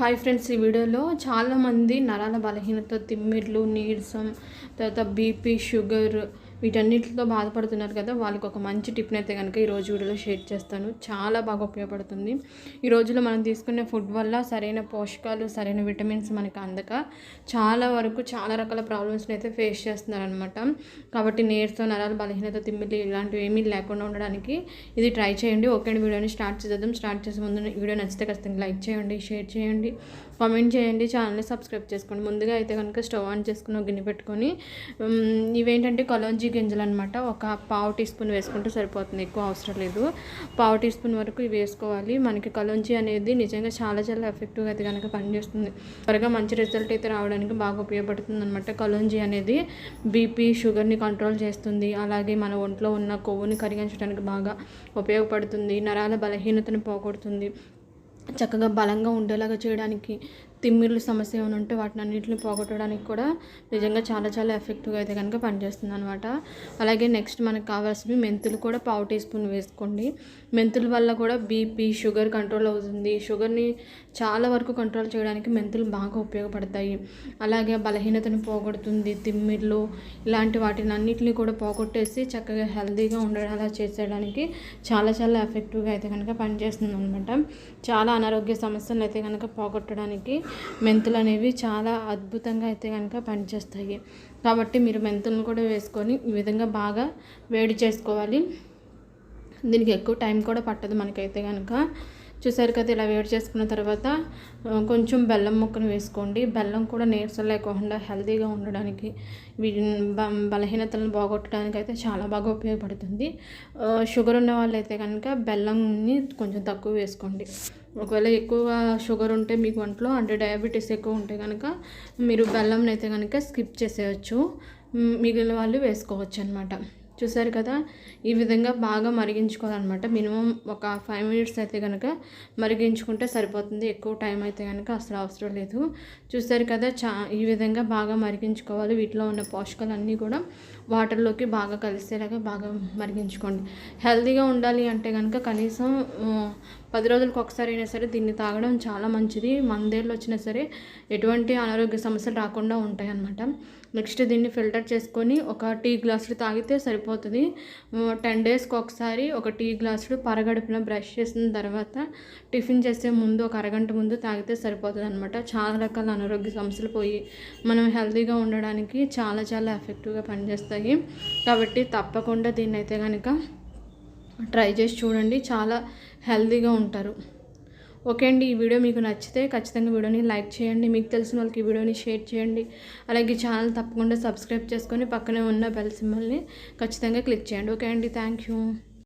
Hi friends ఈ వీడియోలో చాలామంది నరాల బలహీనత తిమ్మిర్లు నీరసం తర్వాత బీపీ షుగర్ వీటన్నిటితో బాధపడుతున్నారు కదా వాళ్ళకి ఒక మంచి టిప్ని అయితే కనుక ఈరోజు వీడియోలో షేర్ చేస్తాను. చాలా బాగా ఉపయోగపడుతుంది. ఈ రోజులో మనం తీసుకునే ఫుడ్ వల్ల సరైన పోషకాలు సరైన విటమిన్స్ మనకి అందక చాలా వరకు చాలా రకాల ప్రాబ్లమ్స్ని అయితే ఫేస్ చేస్తున్నారనమాట కాబట్టి నేర్తో నరాల బలహీనత తిమ్మిలి ఇలాంటివి ఏమీ లేకుండా ఉండడానికి ఇది ట్రై చేయండి. ఓకే వీడియోని స్టార్ట్ చేద్దాం. స్టార్ట్ చేసే ముందు వీడియో నచ్చితే ఖచ్చితంగా లైక్ చేయండి షేర్ చేయండి కామెంట్ చేయండి ఛానల్ని సబ్స్క్రైబ్ చేసుకోండి. ముందుగా అయితే కనుక స్టవ్ ఆన్ చేసుకుని గిన్నె పెట్టుకొని ఇవేంటంటే కలోంజీ గింజలు అనమాట ఒక పావు టీ స్పూన్ వేసుకుంటే సరిపోతుంది ఎక్కువ అవసరం లేదు. పావు టీ స్పూన్ వరకు ఇవి వేసుకోవాలి. మనకి కలుంచి అనేది నిజంగా చాలా చాలా ఎఫెక్టివ్గా అయితే కనుక పనిచేస్తుంది. త్వరగా మంచి రిజల్ట్ అయితే రావడానికి బాగా ఉపయోగపడుతుంది అనమాట కలోంజీ అనేది. బీపీ షుగర్ని కంట్రోల్ చేస్తుంది. అలాగే మన ఒంట్లో ఉన్న కొవ్వుని కరిగించడానికి బాగా ఉపయోగపడుతుంది. నరాల బలహీనతను పోగొడుతుంది. చక్కగా బలంగా ఉండేలాగా చేయడానికి తిమ్మిర్లు సమస్య ఏమైనా ఉంటే వాటిని అన్నింటిని పోగొట్టడానికి కూడా నిజంగా చాలా చాలా ఎఫెక్టివ్గా అయితే కనుక పనిచేస్తుంది అనమాట అలాగే నెక్స్ట్ మనకు కావాల్సినవి మెంతులు కూడా పావు టీ స్పూన్ వేసుకోండి. మెంతుల వల్ల కూడా బీపీ షుగర్ కంట్రోల్ అవుతుంది. షుగర్ని చాలా వరకు కంట్రోల్ చేయడానికి మెంతులు బాగా ఉపయోగపడతాయి. అలాగే బలహీనతను పోగొడుతుంది. తిమ్మిర్లు ఇలాంటి వాటిని అన్నింటినీ కూడా పోగొట్టేసి చక్కగా హెల్తీగా ఉండేలా చేసేయడానికి చాలా చాలా ఎఫెక్టివ్గా అయితే కనుక పనిచేస్తుంది అనమాట చాలా అనారోగ్య సమస్యలు అయితే కనుక పోగొట్టడానికి మెంతులు అనేవి చాలా అద్భుతంగా అయితే కనుక పనిచేస్తాయి. కాబట్టి మీరు మెంతులను కూడా వేసుకొని ఈ విధంగా బాగా వేడి చేసుకోవాలి. దీనికి ఎక్కువ టైం కూడా పట్టదు మనకైతే కనుక. చూసారు కదా ఇలా వేడి చేసుకున్న తర్వాత కొంచెం బెల్లం ముక్కను వేసుకోండి. బెల్లం కూడా నీరసం లేకుండా హెల్తీగా ఉండడానికి బలహీనతలను బాగొట్టడానికి అయితే చాలా బాగా ఉపయోగపడుతుంది. షుగర్ ఉన్న వాళ్ళైతే కనుక బెల్లంని కొంచెం తక్కువ వేసుకోండి. ఒకవేళ ఎక్కువ షుగర్ ఉంటే మీకు ఒంట్లో అంటే డయాబెటీస్ ఎక్కువ ఉంటే కనుక మీరు బెల్లం అయితే కనుక స్కిప్ చేసేయచ్చు. మిగిలిన వాళ్ళు వేసుకోవచ్చు అనమాట చూసారు కదా ఈ విధంగా బాగా మరిగించుకోవాలన్నమాట. మినిమం ఒక ఫైవ్ మినిట్స్ అయితే కనుక మరిగించుకుంటే సరిపోతుంది. ఎక్కువ టైం అయితే కనుక అసలు అవసరం లేదు. చూసారు కదా చా ఈ విధంగా బాగా మరిగించుకోవాలి. వీటిలో ఉన్న పోషకాలు అన్నీ కూడా వాటర్లోకి బాగా కలిసేలాగా బాగా మరిగించుకోండి. హెల్తీగా ఉండాలి అంటే కనుక కనీసం పది రోజులకు ఒకసారి అయినా సరే దీన్ని తాగడం చాలా మంచిది. మందేళ్ళు వచ్చినా సరే ఎటువంటి అనారోగ్య సమస్యలు రాకుండా ఉంటాయి అన్నమాట నెక్స్ట్ దీన్ని ఫిల్టర్ చేసుకొని ఒక టీ గ్లాసులు తాగితే సరిపోతుంది టెన్ డేస్కి ఒకసారి ఒక టీ గ్లాసులు పరగడుపున బ్రష్ చేసిన తర్వాత టిఫిన్ చేసే ముందు ఒక అరగంట ముందు తాగితే సరిపోతుంది అనమాట చాలా రకాల అనారోగ్య సమస్యలు పోయి మనం హెల్తీగా ఉండడానికి చాలా చాలా ఎఫెక్టివ్గా పనిచేస్తాయి. కాబట్టి తప్పకుండా దీన్ని అయితే కనుక ట్రై చేసి చూడండి. చాలా హెల్తీగా ఉంటారు. ఓకే అండి ఈ వీడియో మీకు నచ్చితే ఖచ్చితంగా వీడియోని లైక్ చేయండి మీకు తెలిసిన వాళ్ళకి ఈ వీడియోని షేర్ చేయండి. అలాగే ఛానల్ తప్పకుండా సబ్స్క్రైబ్ చేసుకొని పక్కనే ఉన్న బెల్ సింబల్ని ఖచ్చితంగా క్లిక్ చేయండి. ఓకే అండి థ్యాంక్ యూ.